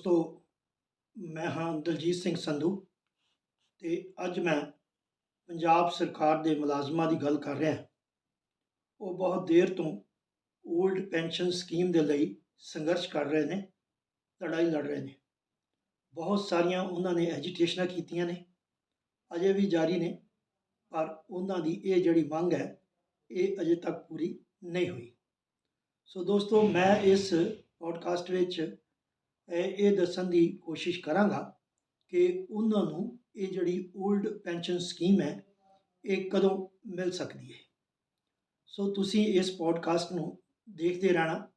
ਦੋਸਤੋ, ਮੈਂ ਹਾਂ ਦਲਜੀਤ ਸਿੰਘ ਸੰਧੂ ਤੇ ਅੱਜ ਮੈਂ ਪੰਜਾਬ ਸਰਕਾਰ ਦੇ ਮੁਲਾਜ਼ਮਾਂ ਦੀ ਗੱਲ ਕਰ ਰਿਹਾ। ਉਹ ਬਹੁਤ ਦੇਰ ਤੋਂ 올ਡ ਪੈਨਸ਼ਨ ਸਕੀਮ ਦੇ ਲਈ ਸੰਘਰਸ਼ ਕਰ ਰਹੇ ਨੇ, ਲੜਾਈ ਲੜ ਰਹੇ ਨੇ। ਬਹੁਤ ਸਾਰੀਆਂ ਉਹਨਾਂ ਨੇ ਐਜੀਟੇਸ਼ਨਾਂ ਕੀਤੀਆਂ ਨੇ, ਅਜੇ ਵੀ ਜਾਰੀ ਨੇ, ਪਰ ਉਹਨਾਂ ਦੀ ਇਹ ਜਿਹੜੀ ਮੰਗ ਹੈ, ਇਹ ਅਜੇ ਤੱਕ ਪੂਰੀ ਨਹੀਂ ਹੋਈ। ਸੋ ਦੋਸਤੋ, ਮੈਂ ਇਸ ਪੋਡਕਾਸਟ ਵਿੱਚ ਇਹ ਇਹ ਦੱਸਣ ਦੀ ਕੋਸ਼ਿਸ਼ ਕਰਾਂਗਾ ਕਿ ਉਹਨਾਂ ਨੂੰ ਇਹ ਜਿਹੜੀ 올ਡ ਪੈਨਸ਼ਨ ਸਕੀਮ ਹੈ, ਇਹ ਕਦੋਂ ਮਿਲ ਸਕਦੀ ਹੈ। ਸੋ ਤੁਸੀਂ ਇਸ ਪੋਡਕਾਸਟ ਨੂੰ ਦੇਖਦੇ ਰਹਿਣਾ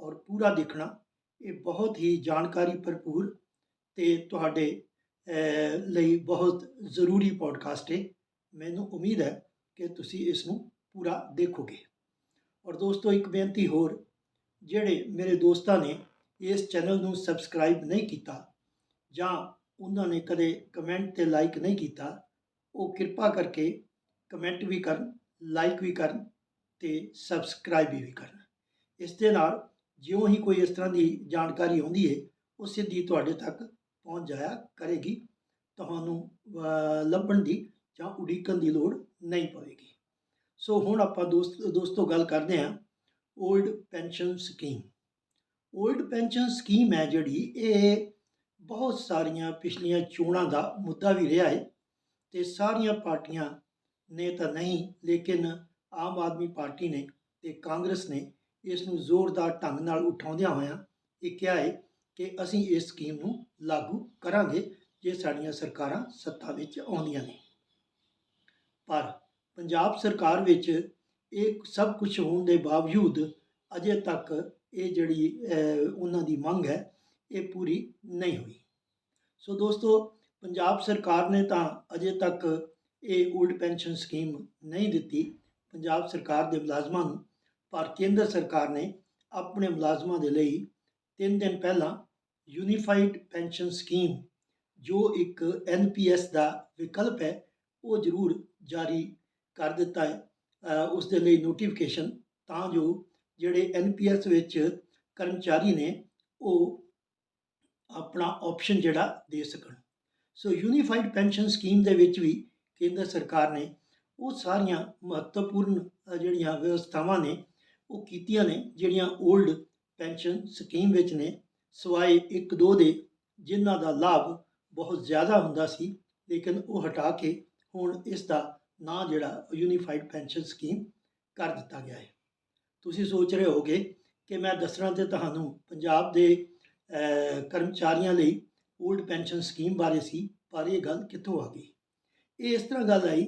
ਔਰ ਪੂਰਾ ਦੇਖਣਾ, ਇਹ ਬਹੁਤ ਹੀ ਜਾਣਕਾਰੀ ਭਰਪੂਰ ਤੇ ਤੁਹਾਡੇ ਲਈ ਬਹੁਤ ਜ਼ਰੂਰੀ ਪੋਡਕਾਸਟ ਹੈ। ਮੈਨੂੰ ਉਮੀਦ ਹੈ ਕਿ ਤੁਸੀਂ ਇਸ ਨੂੰ ਪੂਰਾ ਦੇਖੋਗੇ। ਔਰ ਦੋਸਤੋ, ਇੱਕ ਬੇਨਤੀ ਹੋਰ, ਜਿਹੜੇ ਮੇਰੇ ਦੋਸਤਾਂ ਨੇ ਇਸ ਚੈਨਲ ਨੂੰ ਸਬਸਕ੍ਰਾਈਬ ਨਹੀਂ ਕੀਤਾ ਜਾਂ ਉਹਨਾਂ ਨੇ ਕਦੇ ਕਮੈਂਟ ਤੇ ਲਾਈਕ ਨਹੀਂ ਕੀਤਾ, ਉਹ ਕਿਰਪਾ ਕਰਕੇ ਕਮੈਂਟ ਵੀ ਕਰਨ, ਲਾਈਕ ਵੀ ਕਰਨ ਤੇ ਸਬਸਕ੍ਰਾਈਬ ਵੀ ਕਰਨ। ਇਸ ਦੇ ਨਾਲ ਜਿਉਂ ਹੀ ਕੋਈ ਇਸ ਤਰ੍ਹਾਂ ਦੀ ਜਾਣਕਾਰੀ ਆਉਂਦੀ ਹੈ ਉਹ ਸਿੱਧੀ ਤੁਹਾਡੇ ਤੱਕ ਪਹੁੰਚ ਜਾਇਆ ਕਰੇਗੀ। ਤੁਹਾਨੂੰ ਲੱਭਣ ਦੀ ਜਾਂ ਉਡੀਕਣ ਦੀ ਲੋੜ ਨਹੀਂ ਪਵੇਗੀ। ਸੋ ਹੁਣ ਆਪਾਂ ਦੋਸਤ, ਦੋਸਤੋ ਗੱਲ ਕਰਦੇ ਹਾਂ old pension scheme old pension scheme ਹੈ ਜਿਹੜੀ, ਇਹ ਬਹੁਤ ਸਾਰੀਆਂ ਪਿਛਲੀਆਂ ਚੋਣਾਂ ਦਾ ਮੁੱਦਾ ਵੀ ਰਿਹਾ ਹੈ ਤੇ ਸਾਰੀਆਂ ਪਾਰਟੀਆਂ ਨੇ ਤਾਂ ਨਹੀਂ, ਲੇਕਿਨ ਆਮ ਆਦਮੀ ਪਾਰਟੀ ਨੇ ਤੇ ਕਾਂਗਰਸ ਨੇ ਇਸ ਨੂੰ ਜ਼ੋਰਦਾਰ ਢੰਗ ਨਾਲ ਉਠਾਉਂਦਿਆਂ ਹੋਇਆਂ ਇਹ ਕਿਹਾ ਹੈ ਕਿ ਅਸੀਂ ਇਸ ਸਕੀਮ ਨੂੰ ਲਾਗੂ ਕਰਾਂਗੇ, ਜੇ ਸਾਡੀਆਂ ਸਰਕਾਰਾਂ ਸੱਤਾ ਵਿੱਚ ਆਉਂਦੀਆਂ ਨੇ। ਪਰ ਪੰਜਾਬ ਸਰਕਾਰ ਵਿੱਚ ਇਹ ਸਭ ਕੁਝ ਹੋਣ ਦੇ ਬਾਵਜੂਦ ਅਜੇ ਤੱਕ ਇਹ ਜਿਹੜੀ ਉਹਨਾਂ ਦੀ ਮੰਗ ਹੈ, ਇਹ ਪੂਰੀ ਨਹੀਂ ਹੋਈ। ਸੋ ਦੋਸਤੋ, ਪੰਜਾਬ ਸਰਕਾਰ ਨੇ ਤਾਂ ਅਜੇ ਤੱਕ ਇਹ 올ਡ ਪੈਨਸ਼ਨ ਸਕੀਮ ਨਹੀਂ ਦਿੱਤੀ। ਪੰਜਾਬ ਸਰਕਾਰ ਦੇ ਮੁਲਾਜ਼ਮਾਂ ਨੂੰ, ਪਰ ਕੇਂਦਰ ਸਰਕਾਰ ਨੇ ਆਪਣੇ ਮੁਲਾਜ਼ਮਾਂ ਦੇ ਲਈ ਤਿੰਨ ਦਿਨ ਪਹਿਲਾਂ ਯੂਨੀਫਾਈਡ ਪੈਨਸ਼ਨ ਸਕੀਮ ਜੋ ਇੱਕ ਐਨਪੀਐਸ ਦਾ ਵਿਕਲਪ ਹੈ, ਉਹ ਜ਼ਰੂਰ ਜਾਰੀ ਕਰ ਦਿੱਤਾ ਹੈ। ਉਸ ਦੇ ਲਈ ਨੋਟੀਫਿਕੇਸ਼ਨ ਤਾਂ ਜੋ ਜਿਹੜੇ ਐਨਪੀਐਸ ਵਿੱਚ ਕਰਮਚਾਰੀ ਨੇ, ਉਹ ਆਪਣਾ ਆਪਸ਼ਨ ਜਿਹੜਾ ਦੇ ਸਕਣ। ਸੋ ਯੂਨੀਫਾਈਡ ਪੈਨਸ਼ਨ ਸਕੀਮ ਦੇ ਵਿੱਚ ਵੀ ਕੇਂਦਰ ਸਰਕਾਰ ਨੇ ਉਹ ਸਾਰੀਆਂ ਮਹੱਤਵਪੂਰਨ ਜਿਹੜੀਆਂ ਵਿਵਸਥਾਵਾਂ ਨੇ, ਉਹ ਕੀਤੀਆਂ ਨੇ, ਜਿਹੜੀਆਂ 올ਡ ਪੈਨਸ਼ਨ ਸਕੀਮ ਵਿੱਚ ਨੇ। ਸਵਾਏ ਇੱਕ ਦੋ ਦੇ, ਜਿਨ੍ਹਾਂ ਦਾ ਲਾਭ ਬਹੁਤ ਜ਼ਿਆਦਾ ਹੁੰਦਾ ਸੀ, ਲੇਕਿਨ ਉਹ ਹਟਾ ਕੇ ਹੁਣ ਇਸ ਦਾ ਨਾਂ ਜਿਹੜਾ ਯੂਨੀਫਾਈਡ ਪੈਨਸ਼ਨ ਸਕੀਮ ਕਰ ਦਿੱਤਾ ਗਿਆ ਹੈ। ਤੁਸੀਂ ਸੋਚ ਰਹੇ ਹੋਗੇ ਕਿ ਮੈਂ ਦੱਸਣਾ ਤੇ ਤੁਹਾਨੂੰ ਪੰਜਾਬ ਦੇ ਕਰਮਚਾਰੀਆਂ ਲਈ 올ਡ ਪੈਨਸ਼ਨ ਸਕੀਮ ਬਾਰੇ ਸੀ, ਪਰ ਇਹ ਗੱਲ ਕਿੱਥੋਂ ਆ ਗਈ? ਇਹ ਇਸ ਤਰ੍ਹਾਂ ਗੱਲ ਆਈ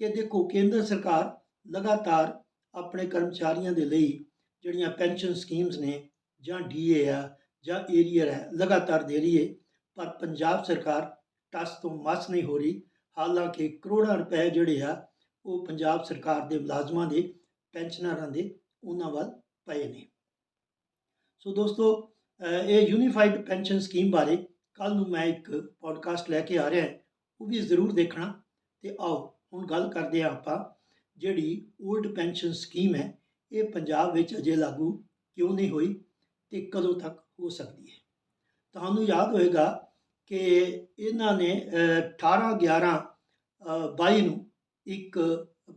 ਕਿ ਦੇਖੋ, ਕੇਂਦਰ ਸਰਕਾਰ ਲਗਾਤਾਰ ਆਪਣੇ ਕਰਮਚਾਰੀਆਂ ਦੇ ਲਈ ਜਿਹੜੀਆਂ ਪੈਨਸ਼ਨ ਸਕੀਮਸ ਨੇ, ਜਾਂ ਡੀਏ ਆ, ਜਾਂ ਏਰੀਅਰ ਹੈ, ਲਗਾਤਾਰ ਦੇ ਰਹੀ ਹੈ ਪਰ ਪੰਜਾਬ ਸਰਕਾਰ ਟਸ ਤੋਂ ਮਸ ਨਹੀਂ ਹੋ ਰਹੀ। ਹਾਲਾਂਕਿ ਕਰੋੜਾਂ ਰੁਪਏ ਜਿਹੜੇ ਆ, ਉਹ ਪੰਜਾਬ ਸਰਕਾਰ ਦੇ ਮੁਲਾਜ਼ਮਾਂ ਦੇ ਪੈਨਸ਼ਨਰਾਂ ਦੇ ਉਹਨਾਂ ਵੱਲ ਪਏ ਨੇ। ਸੋ ਦੋਸਤੋ ਇਹ ਯੂਨੀਫਾਈਡ ਪੈਨਸ਼ਨ ਸਕੀਮ ਬਾਰੇ ਕੱਲ ਨੂੰ ਮੈਂ ਇੱਕ ਪੋਡਕਾਸਟ ਲੈ ਕੇ ਆ ਰਿਹਾ ਉਹ ਵੀ ਜ਼ਰੂਰ ਦੇਖਣਾ ਤੇ ਆਓ ਹੁਣ ਗੱਲ ਕਰਦੇ ਹਾਂ ਆਪਾਂ ਜਿਹੜੀ 올ਡ ਪੈਨਸ਼ਨ ਸਕੀਮ ਹੈ ਇਹ ਪੰਜਾਬ ਵਿੱਚ ਅਜੇ ਲਾਗੂ ਕਿਉਂ ਨਹੀਂ ਹੋਈ ਤੇ ਕਦੋਂ ਤੱਕ ਹੋ ਸਕਦੀ ਹੈ। ਤੁਹਾਨੂੰ ਯਾਦ ਹੋਏਗਾ ਕਿ ਇਹਨਾਂ ਨੇ ਅਹ, 18 11 22 ਨੂੰ ਇੱਕ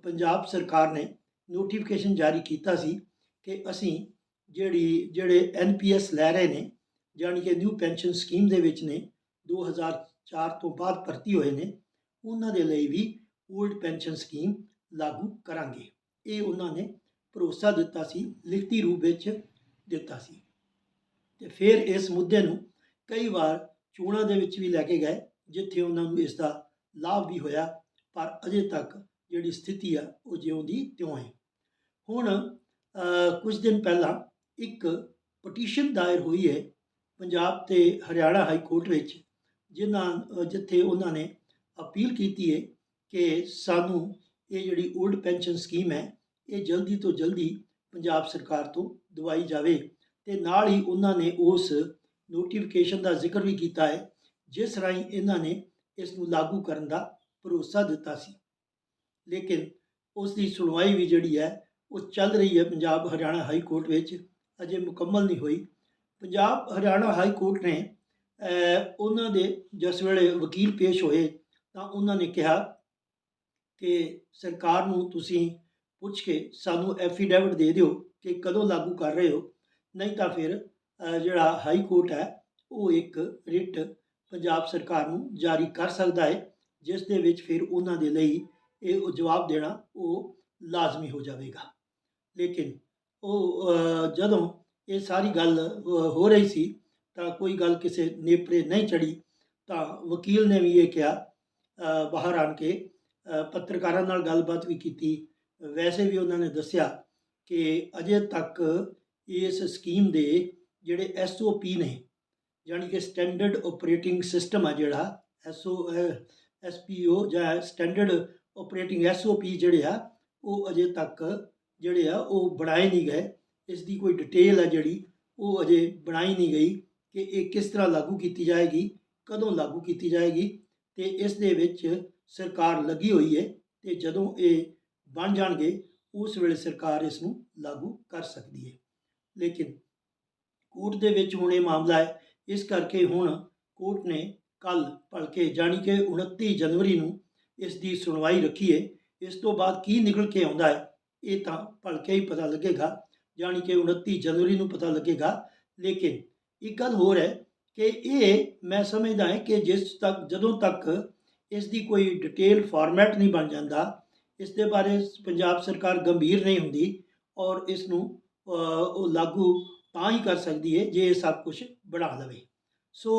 ਪੰਜਾਬ ਸਰਕਾਰ ਨੇ ਨੋਟੀਫਿਕੇਸ਼ਨ ਜਾਰੀ ਕੀਤਾ ਸੀ ਕਿ ਅਸੀਂ ਜਿਹੜੀ, ਜਿਹੜੇ ਐਨਪੀਐਸ ਲੈ ਰਹੇ ਨੇ, ਜਾਣੀ ਕਿ ਨਿਊ ਪੈਨਸ਼ਨ ਸਕੀਮ ਦੇ ਵਿੱਚ ਨੇ 2004 ਤੋਂ ਬਾਅਦ ਭਰਤੀ ਹੋਏ ਨੇ, ਉਹਨਾਂ ਦੇ ਲਈ ਵੀ 올ਡ ਪੈਨਸ਼ਨ ਸਕੀਮ ਲਾਗੂ ਕਰਾਂਗੇ। ਇਹ ਉਹਨਾਂ ਨੇ ਭਰੋਸਾ ਦਿੱਤਾ ਸੀ, ਲਿਖਤੀ ਰੂਪ ਵਿੱਚ ਦਿੱਤਾ ਸੀ। ਤੇ ਫਿਰ ਇਸ ਮੁੱਦੇ ਨੂੰ ਕਈ ਵਾਰ ਚੋਣਾਂ ਦੇ ਵਿੱਚ ਵੀ ਲੈ ਕੇ ਗਏ, ਜਿੱਥੇ ਉਹਨਾਂ ਨੂੰ ਇਸ ਦਾ ਲਾਭ ਵੀ ਹੋਇਆ, ਪਰ ਅਜੇ ਤੱਕ ਜਿਹੜੀ ਸਥਿਤੀ ਆ, ਉਹ ਜਿਉਂ ਦੀ ਤਿਉਂ ਹੈ। ਹੁਣ ਅ, ਕੁਝ ਦਿਨ ਪਹਿਲਾਂ ਇੱਕ ਪਟੀਸ਼ਨ ਦਾਇਰ ਹੋਈ ਹੈ ਪੰਜਾਬ ਤੇ ਹਰਿਆਣਾ ਹਾਈ ਕੋਰਟ ਵਿੱਚ ਜਿਨ੍ਹਾਂ ਜਿੱਥੇ ਉਹਨਾਂ ਨੇ ਅਪੀਲ ਕੀਤੀ ਹੈ ਕਿ ਸਾਨੂੰ ਇਹ ਜਿਹੜੀ 올ਡ ਪੈਨਸ਼ਨ ਸਕੀਮ ਹੈ ਇਹ ਜਲਦੀ ਤੋਂ ਜਲਦੀ ਪੰਜਾਬ ਸਰਕਾਰ ਤੋਂ ਦਵਾਈ ਜਾਵੇ ਤੇ ਨਾਲ ਹੀ ਉਹਨਾਂ ਨੇ ਉਸ ਨੋਟੀਫਿਕੇਸ਼ਨ ਦਾ ਜ਼ਿਕਰ ਵੀ ਕੀਤਾ ਹੈ ਜਿਸ ਰਾਹੀਂ ਇਹਨਾਂ ਨੇ ਇਸ ਨੂੰ ਲਾਗੂ ਕਰਨ ਦਾ ਭਰੋਸਾ ਦਿੱਤਾ ਸੀ। ਲੇਕਿਨ ਉਸ ਦੀ ਸੁਣਵਾਈ ਵੀ ਜਿਹੜੀ ਹੈ ਉਹ ਚੱਲ ਰਹੀ ਹੈ ਪੰਜਾਬ ਹਰਿਆਣਾ ਹਾਈ ਕੋਰਟ ਵਿੱਚ, ਅਜੇ ਮੁਕੰਮਲ ਨਹੀਂ ਹੋਈ। ਪੰਜਾਬ ਹਰਿਆਣਾ ਹਾਈ ਕੋਰਟ ਨੇ ਉਹਨਾਂ ਦੇ ਜਿਸ ਵੇਲੇ ਵਕੀਲ ਪੇਸ਼ ਹੋਏ, ਤਾਂ ਉਹਨਾਂ ਨੇ ਕਿਹਾ ਕਿ ਸਰਕਾਰ ਨੂੰ ਤੁਸੀਂ ਪੁੱਛ ਕੇ ਸਾਨੂੰ ਐਫੀਡੈਵਿਟ ਦੇ ਦਿਓ ਕਿ ਕਦੋਂ ਲਾਗੂ ਕਰ ਰਹੇ ਹੋ। ਨਹੀਂ ਤਾਂ ਫਿਰ ਜਿਹੜਾ ਹਾਈ ਕੋਰਟ ਹੈ, ਉਹ ਇੱਕ ਰਿਟ ਪੰਜਾਬ ਸਰਕਾਰ ਨੂੰ ਜਾਰੀ ਕਰ ਸਕਦਾ ਹੈ, ਜਿਸ ਦੇ ਵਿੱਚ ਫਿਰ ਉਹਨਾਂ ਦੇ ਲਈ ਇਹ ਜਵਾਬ ਦੇਣਾ ਉਹ ਲਾਜ਼ਮੀ ਹੋ ਜਾਵੇਗਾ। ਲੇਕਿਨ ਉਹ ਜਦੋਂ ਇਹ ਸਾਰੀ ਗੱਲ ਹੋ ਰਹੀ ਸੀ, ਤਾਂ ਕੋਈ ਗੱਲ ਕਿਸੇ ਨੇਪਰੇ ਨਹੀਂ ਚੜੀ। ਤਾਂ ਵਕੀਲ ਨੇ ਵੀ ਇਹ ਕਿਹਾ ਬਾਹਰ ਆਣ ਕੇ ਪੱਤਰਕਾਰਾਂ ਨਾਲ ਗੱਲਬਾਤ ਵੀ ਕੀਤੀ। ਵੈਸੇ ਵੀ ਉਹਨਾਂ ਨੇ ਦੱਸਿਆ ਕਿ ਅਜੇ ਤੱਕ ਇਸ ਸਕੀਮ ਦੇ ਜਿਹੜੇ ਐਸਓਪੀ ਨੇ ਯਾਨੀ ਕਿ ਸਟੈਂਡਰਡ ਆਪਰੇਟਿੰਗ ਸਿਸਟਮ ਆ ਜਿਹੜਾ ਐਸਓ ਐਸਪੀਓ ਜਾਂ ਸਟੈਂਡਰਡ ਆਪਰੇਟਿੰਗ ਐਸਓਪੀ ਜਿਹੜੇ ਆ, ਉਹ ਅਜੇ ਤੱਕ ਜਿਹੜੇ ਆ, ਉਹ ਬਣਾਏ ਨਹੀਂ ਗਏ। ਇਸ ਦੀ ਕੋਈ ਡਿਟੇਲ ਹੈ ਜਿਹੜੀ, ਉਹ ਅਜੇ ਬਣਾਈ ਨਹੀਂ ਗਈ ਕਿ ਇਹ ਕਿਸ ਤਰ੍ਹਾਂ ਲਾਗੂ ਕੀਤੀ ਜਾਏਗੀ, ਕਦੋਂ ਲਾਗੂ ਕੀਤੀ ਜਾਏਗੀ ਤੇ ਇਸ ਦੇ ਵਿੱਚ ਸਰਕਾਰ ਲੱਗੀ ਹੋਈ ਹੈ ਤੇ ਜਦੋਂ ਇਹ ਬਣ ਜਾਣਗੇ, ਉਸ ਵੇਲੇ ਸਰਕਾਰ ਇਸ ਨੂੰ ਲਾਗੂ ਕਰ ਸਕਦੀ ਹੈ। ਲੇਕਿਨ ਕੋਰਟ ਦੇ ਵਿੱਚ ਹੁਣ ਇਹ ਮਾਮਲਾ ਹੈ, ਇਸ ਕਰਕੇ ਹੁਣ ਕੋਰਟ ਨੇ ਕੱਲ ਭਲਕੇ ਜਾਣੀ ਕਿ 29 ਜਨਵਰੀ ਨੂੰ ਇਸ ਦੀ ਸੁਣਵਾਈ ਰੱਖੀ ਹੈ। ਇਸ ਤੋਂ ਬਾਅਦ ਕੀ ਨਿਕਲ ਕੇ ਆਉਂਦਾ ਹੈ ਇਹ ਤਾਂ ਭਲਕੇ ਹੀ ਪਤਾ ਲੱਗੇਗਾ, ਜਾਣੀ ਕਿ 29 ਜਨਵਰੀ ਨੂੰ ਪਤਾ ਲੱਗੇਗਾ। ਲੇਕਿਨ ਇੱਕ ਗੱਲ ਹੋਰ ਹੈ ਕਿ ਇਹ ਮੈਂ ਸਮਝਦਾ ਹਾਂ ਕਿ ਜਿਸ ਤੱਕ, ਜਦੋਂ ਤੱਕ ਇਸ ਦੀ ਕੋਈ ਡਿਟੇਲ ਫਾਰਮੈਟ ਨਹੀਂ ਬਣ ਜਾਂਦਾ ਇਸ ਦੇ ਬਾਰੇ ਪੰਜਾਬ ਸਰਕਾਰ ਗੰਭੀਰ ਨਹੀਂ ਹੁੰਦੀ ਔਰ ਇਸ ਨੂੰ ਉਹ ਲਾਗੂ ਤਾਂ ਹੀ ਕਰ ਸਕਦੀ ਹੈ ਜੇ ਇਹ ਸਭ ਕੁਝ ਬਣਾ ਲਵੇ। ਸੋ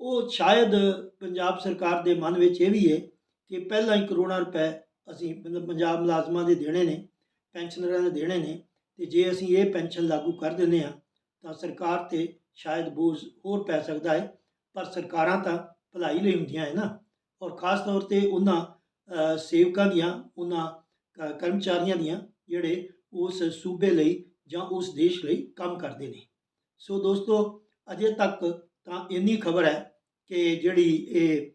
ਉਹ ਸ਼ਾਇਦ ਪੰਜਾਬ ਸਰਕਾਰ ਦੇ ਮਨ ਵਿੱਚ ਇਹ ਵੀ ਹੈ ਕਿ ਪਹਿਲਾਂ ਹੀ ਕਰੋੜਾਂ ਰੁਪਏ ਅਸੀਂ ਮਤਲਬ ਪੰਜਾਬ ਮੁਲਾਜ਼ਮਾਂ ਦੇ ਦੇਣੇ ਨੇ। ਪੈਨਸ਼ਨਰਾਂ ਦੇ ਦੇਣੇ ਨੇ ਤੇ ਜੇ ਅਸੀਂ ਇਹ ਪੈਨਸ਼ਨ ਲਾਗੂ ਕਰ ਦਿੰਦੇ ਹਾਂ, ਤਾਂ ਸਰਕਾਰ ਤੇ ਸ਼ਾਇਦ ਬੋਝ ਹੋਰ ਪੈ ਸਕਦਾ ਹੈ, ਪਰ ਸਰਕਾਰਾਂ ਤਾਂ ਭਲਾਈ ਲਈ ਹੁੰਦੀਆਂ ਹੈ ਨਾ। ਔਰ ਖਾਸ ਤੌਰ ਤੇ ਉਹਨਾਂ ਸੇਵਕਾਂ ਦੀਆਂ, ਉਹਨਾਂ ਕਰਮਚਾਰੀਆਂ ਦੀਆਂ ਜਿਹੜੇ ਉਸ ਸੂਬੇ ਲਈ ਜਾਂ ਉਸ ਦੇਸ਼ ਲਈ ਕੰਮ ਕਰਦੇ ਨੇ। ਸੋ ਦੋਸਤੋ, ਅਜੇ ਤੱਕ ਤਾਂ ਇੰਨੀ ਖਬਰ ਹੈ ਕਿ ਜਿਹੜੀ ਇਹ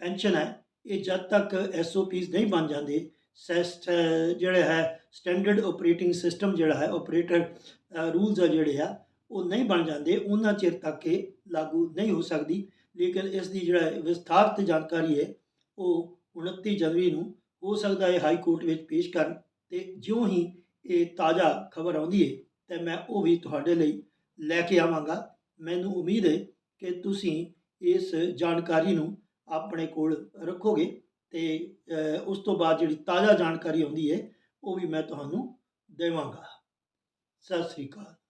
ਪੈਨਸ਼ਨ ਹੈ, ਇਹ ਜਦ ਤੱਕ ਐਸਓਪੀਸ ਨਹੀਂ ਬਣ ਜਾਂਦੇ ਸੈਸਟ, ਜਿਹੜਾ ਹੈ ਸਟੈਂਡਰਡ ਆਪਰੇਟਿੰਗ ਸਿਸਟਮ ਜਿਹੜਾ ਹੈ ਆਪਰੇਟਰ ਰੂਲਸ ਆ ਜਿਹੜੇ ਆ, ਉਹ ਨਹੀਂ ਬਣ ਜਾਂਦੇ, ਉਹਨਾਂ ਚਿਰ ਤੱਕ ਇਹ ਲਾਗੂ ਨਹੀਂ ਹੋ ਸਕਦੀ। ਲੇਕਿਨ ਇਸ ਦੀ ਜਿਹੜਾ ਵਿਸਥਾਰਤ ਜਾਣਕਾਰੀ ਹੈ, ਉਹ 29 ਜਨਵਰੀ ਨੂੰ ਹੋ ਸਕਦਾ ਹੈ, ਹਾਈ ਕੋਰਟ ਵਿੱਚ ਪੇਸ਼ ਕਰਨ ਤੇ ਜਿਉਂ ਹੀ ਇਹ ਤਾਜ਼ਾ ਖਬਰ ਆਉਂਦੀ ਹੈ, ਤੇ ਮੈਂ ਉਹ ਵੀ ਤੁਹਾਡੇ ਲਈ ਲੈ ਕੇ ਆਵਾਂਗਾ। ਮੈਨੂੰ ਉਮੀਦ ਹੈ ਕਿ ਤੁਸੀਂ ਇਸ ਜਾਣਕਾਰੀ ਨੂੰ ਆਪਣੇ ਕੋਲ ਰੱਖੋਗੇ। ਤੇ ਉਸ ਤੋਂ ਬਾਅਦ ਜਿਹੜੀ ਤਾਜ਼ਾ ਜਾਣਕਾਰੀ ਆਉਂਦੀ ਹੈ, ਉਹ ਵੀ ਮੈਂ ਤੁਹਾਨੂੰ ਦੇਵਾਂਗਾ। ਸਤਿ ਸ੍ਰੀ ਅਕਾਲ।